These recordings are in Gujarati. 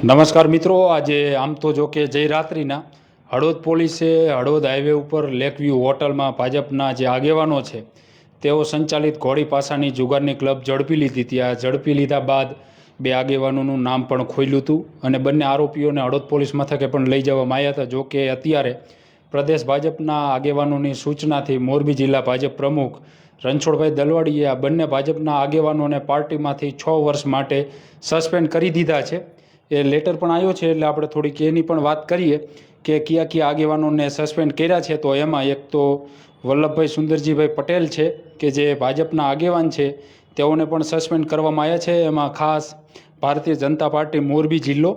નમસ્કાર મિત્રો, આજે આમ તો જો કે જય હળવદ પોલીસે હળવદ હાઈવે ઉપર લેકવ્યૂ હોટલમાં ભાજપના જે આગેવાનો છે, તેઓ સંચાલિત ઘોડી પાસાની જુગારની ક્લબ ઝડપી લીધી. હતી આ ઝડપી લીધા બાદ બે આગેવાનોનું નામ પણ ખોલ્યું હતું અને બંને આરોપીઓને હળવદ પોલીસ મથકે પણ લઈ જવામાં આવ્યા હતા. જો કે અત્યારે પ્રદેશ ભાજપના આગેવાનોની સૂચનાથી મોરબી જિલ્લા ભાજપ પ્રમુખ રણછોડભાઈ દલવાડીએ આ બંને ભાજપના આગેવાનોને પાર્ટીમાંથી છ વર્ષ માટે સસ્પેન્ડ કરી દીધા છે. એ લેટર પણ આવ્યો છે એટલે આપણે થોડીક એની પણ વાત કરીએ કે કયા કયા આગેવાનોને સસ્પેન્ડ કર્યા છે. તો એમાં એક તો વલ્લભભાઈ સુંદરજીભાઈ પટેલ છે કે જે ભાજપના આગેવાન છે. તેઓને પણ સસ્પેન્ડ કરવામાં આવ્યા છે. એમાં ખાસ ભારતીય જનતા પાર્ટી મોરબી જિલ્લો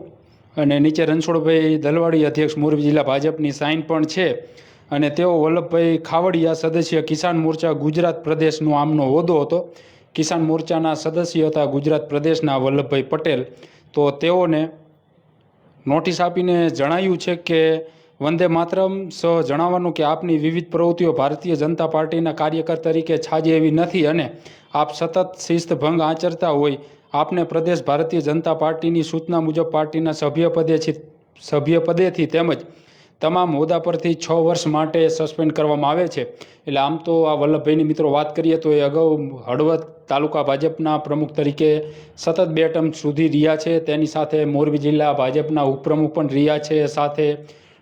અને નીચે રણછોડભાઈ દલવાડી અધ્યક્ષ મોરબી જિલ્લા ભાજપની સાઇન પણ છે. અને તેઓ વલ્લભભાઈ ખાવડિયા સદસ્ય કિસાન મોરચા ગુજરાત પ્રદેશનો આમનો હોદ્દો હતો. કિસાન મોરચાના સદસ્ય હતા ગુજરાત પ્રદેશના વલ્લભભાઈ પટેલ. તો તેઓને નોટિસ આપીને જણાવ્યું છે કે વંદે માતરમ સ જણાવવાનું કે આપની વિવિધ પ્રવૃત્તિઓ ભારતીય જનતા પાર્ટીના કાર્યકર તરીકે છાજે એવી નથી અને આપ સતત શિસ્ત ભંગ આચરતા હોય, આપને પ્રદેશ ભારતીય જનતા પાર્ટીની સૂચના મુજબ પાર્ટીના સભ્યપદે સભ્યપદેથી તેમજ તમામ હોદ્દા પરથી છ વર્ષ માટે સસ્પેન્ડ કરવામાં આવે છે. એટલે આમ તો આ વલ્લભભાઈની મિત્રો વાત કરીએ તો એ અગાઉ હળવદ તાલુકા ભાજપના પ્રમુખ તરીકે સતત બે ટર્મ સુધી રહ્યા છે. તેની સાથે મોરબી જિલ્લા ભાજપના ઉપપ્રમુખ પણ રહ્યા છે. સાથે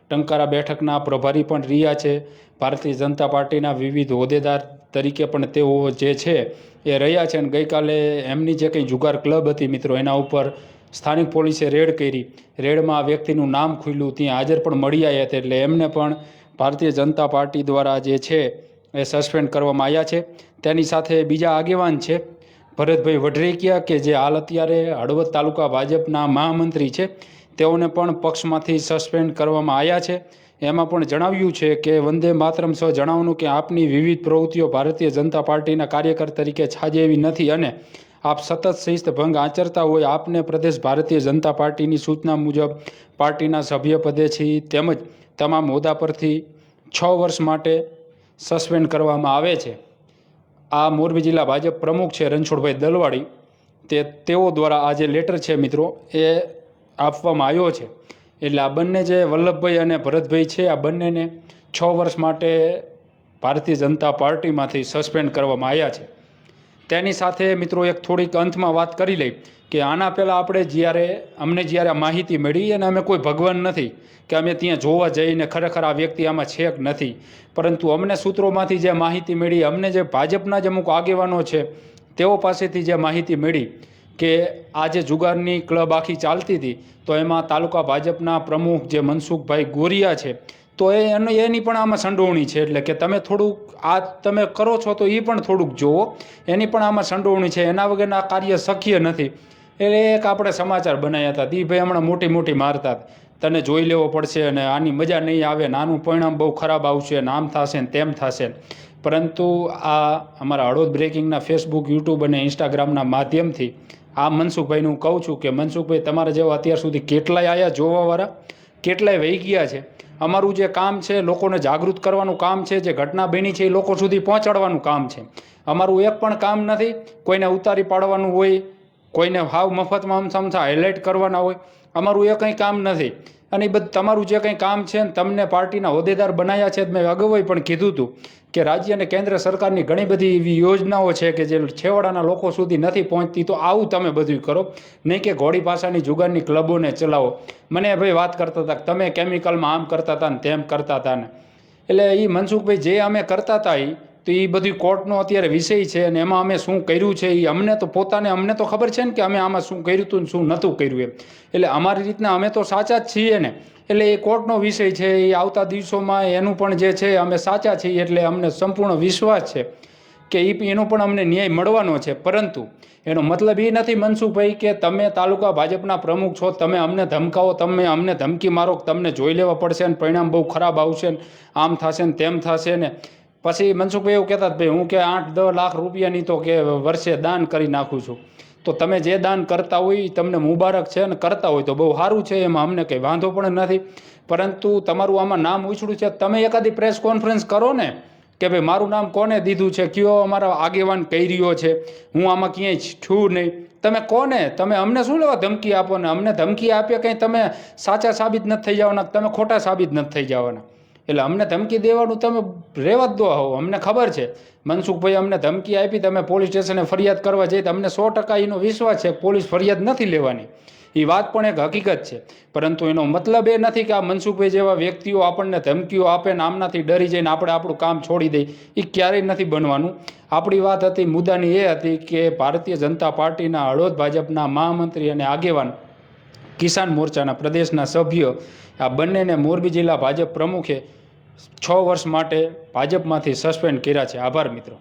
ટંકારા બેઠકના પ્રભારી પણ રહ્યા છે. ભારતીય જનતા પાર્ટીના વિવિધ હોદ્દેદાર તરીકે પણ તેઓ જે છે એ રહ્યા છે. અને ગઈકાલે એમની જે કંઈ જુગાર ક્લબ હતી મિત્રો, એના ઉપર સ્થાનિક પોલીસે રેડ કરી. રેડમાં આ વ્યક્તિનું નામ ખુલ્યું. ત્યાં હાજર પણ મળી આવ્યા હતા એટલે એમને પણ ભારતીય જનતા પાર્ટી દ્વારા જે છે એ સસ્પેન્ડ કરવામાં આવ્યા છે. તેની સાથે બીજા આગેવાન છે ભરતભાઈ વઢરેકિયા કે જે હાલ અત્યારે હળવદ તાલુકા ભાજપના મહામંત્રી છે. તેઓને પણ પક્ષમાંથી સસ્પેન્ડ કરવામાં આવ્યા છે. એમાં પણ જણાવ્યું છે કે વંદે માતરમ સ જણાવવાનું કે આપની વિવિધ પ્રવૃત્તિઓ ભારતીય જનતા પાર્ટીના કાર્યકર તરીકે છાજે એવી નથી અને આપ સતત શિસ્ત ભંગ આચરતા હોય, આપને પ્રદેશ ભારતીય જનતા પાર્ટીની સૂચના મુજબ પાર્ટીના સભ્યપદે છે તેમજ તમામ હોદ્દા પરથી છ વર્ષ માટે સસ્પેન્ડ કરવામાં આવે છે. આ મોરબી જિલ્લા ભાજપ પ્રમુખ છે રણછોડભાઈ દલવાડી. તે તેઓ દ્વારા આ જે લેટર છે મિત્રો, એ આપવામાં આવ્યો છે. એટલે આ બંને જે વલ્લભભાઈ અને ભરતભાઈ છે, આ બંનેને છ વર્ષ માટે ભારતીય જનતા પાર્ટીમાંથી સસ્પેન્ડ કરવામાં આવ્યા છે. તેની સાથે મિત્રો એક થોડીક અંતમાં વાત કરી લઈ કે આના પહેલાં આપણે જ્યારે, અમને જ્યારે માહિતી મળી અને અમે કોઈ ભગવાન નથી કે અમે ત્યાં જોવા જઈને ખરેખર આ વ્યક્તિ આમાં છે કે નથી, પરંતુ અમને સૂત્રોમાંથી જે માહિતી મળી, અમને જે ભાજપના જે અમુક આગેવાનો છે, તેઓ પાસેથી જે માહિતી મળી કે આ જે જુગારની ક્લબ આખી ચાલતી હતી, તો એમાં તાલુકા ભાજપના પ્રમુખ જે મનસુખભાઈ ગોરિયા છે તો એ એનો પણ આમાં સંડોવણી છે. એટલે કે તમે થોડુંક આ તમે કરો છો તો એ પણ થોડુંક જુઓ. એની પણ આમાં સંડોવણી છે. એના વગરના કાર્ય શક્ય નથી. એટલે એક આપણે સમાચાર બનાવ્યા હતા. દી ભાઈ હમણાં મોટી મોટી મારતા. તને જોઈ લેવો પડશે અને આની મજા નહીં આવે. નાનું પરિણામ બહુ ખરાબ આવશે. નામ થશે ને તેમ થશે. પરંતુ આ અમારા હળવદ બ્રેકિંગના ફેસબુક યુટ્યુબ અને ઇન્સ્ટાગ્રામના માધ્યમથી આ મનસુખભાઈને કહું છું કે, મનસુખભાઈ, તમારા જેવા અત્યાર સુધી કેટલાય આવ્યા જોવાવાળા? કેટલાય વહી ગયા છે? અમારું જે કામ છે, લોકોને જાગૃત કરવાનું કામ છે, જે ઘટના બની છે, એ લોકો સુધી પહોંચાડવાનું કામ છે. અમારું એક પણ કામ નથી, કોઈને ઉતારી પાડવાનું હોય, કોઈને હાવ મફતમાં સમસા હાઇલાઇટ કરવાના હોય. અમારું એ કંઈ કામ નથી. અને એ બધું, તમારું જે કંઈ કામ છે ને તમને પાર્ટીના હોદ્દેદાર બનાવ્યા છે મેં અગાઉ પણ કીધું હતું કે રાજ્ય અને કેન્દ્ર સરકારની ઘણી બધી એવી યોજનાઓ છે કે જે છેવાડાના લોકો સુધી નથી પહોંચતી, તો આવું તમે બધું કરો. નહીં કે ઘોડી ભાષાની જુગારની ક્લબોને ચલાવો. મને ભાઈ વાત કરતા હતા તમે કેમિકલમાં આમ કરતા હતા ને તેમ કરતા હતા ને. એટલે એ મનસુખભાઈ જે અમે કરતા હતા એ તો એ બધી કોર્ટનો અત્યારે વિષય છે અને એમાં અમે શું કર્યું છે એ અમને તો પોતાને અમને તો ખબર છે ને કે અમે આમાં શું કર્યું હતું ને શું નહોતું કર્યું એમ. એટલે અમારી રીતના અમે તો સાચા જ છીએ ને. એટલે એ કોર્ટનો વિષય છે એ આવતા દિવસોમાં એનું પણ જે છે અમે સાચા છીએ એટલે અમને સંપૂર્ણ વિશ્વાસ છે કે એ એનો પણ અમને ન્યાય મળવાનો છે. પરંતુ એનો મતલબ એ નથી મનસુખભાઈ કે તમે તાલુકા ભાજપના પ્રમુખ છો, તમે અમને ધમકાવો, તમે અમને ધમકી મારો, તમને જોઈ લેવા પડશે ને પરિણામ બહુ ખરાબ આવશે ને, આમ થશે ને તેમ થશે ને. પછી મનસુખભાઈ એવું કહેતા ભાઈ, હું કે આઠ, દસ લાખ રૂપિયાની તો કે વર્ષે દાન કરી નાખું છું. તો તમે જે દાન કરતા હોય તમને મુબારક છે અને કરતા હોય તો બહુ સારું છે, એમાં અમને કંઈ વાંધો પણ નથી. પરંતુ તમારું આમાં નામ ઉછળું છે. તમે એકાદી પ્રેસ કોન્ફરન્સ કરો ને કે ભાઈ, મારું નામ કોને દીધું છે? કયો અમારા આગેવાન કહી રહ્યો છે? હું આમાં ક્યાંય છું નહીં. તમે કોને? તમે અમને શું લેવા ધમકી આપો ને? અમને ધમકી આપીએ કંઈ તમે સાચા સાબિત નથી થઈ જવાના, તમે ખોટા સાબિત નથી થઈ જવાના. એટલે અમને ધમકી દેવાનું તમે રહેવા જ દો હો અમને ખબર છે. મનસુખભાઈ અમને ધમકી આપી, તમે પોલીસ સ્ટેશને ફરિયાદ કરવા જઈએ તો અમને સો ટકા એનો વિશ્વાસ છે, પોલીસ ફરિયાદ નથી લેવાની. એ વાત પણ એક હકીકત છે. પરંતુ એનો મતલબ એ નથી કે આ મનસુખભાઈ જેવા વ્યક્તિઓ આપણને ધમકીઓ આપે ને આમનાથી ડરી જઈને આપણે આપણું કામ છોડી દઈએ એ ક્યારેય નથી બનવાનું. આપણી વાત હતી, મુદ્દાની એ હતી કે ભારતીય જનતા પાર્ટીના હળવદ ભાજપના મહામંત્રી અને આગેવાન કિસાન મોરચાના પ્રદેશના સભ્યો. આ બંનેને મોરબી જિલ્લા ભાજપ પ્રમુખે છ વર્ષ માટે ભાજપમાંથી સસ્પેન્ડ કર્યા છે. આભાર મિત્રો.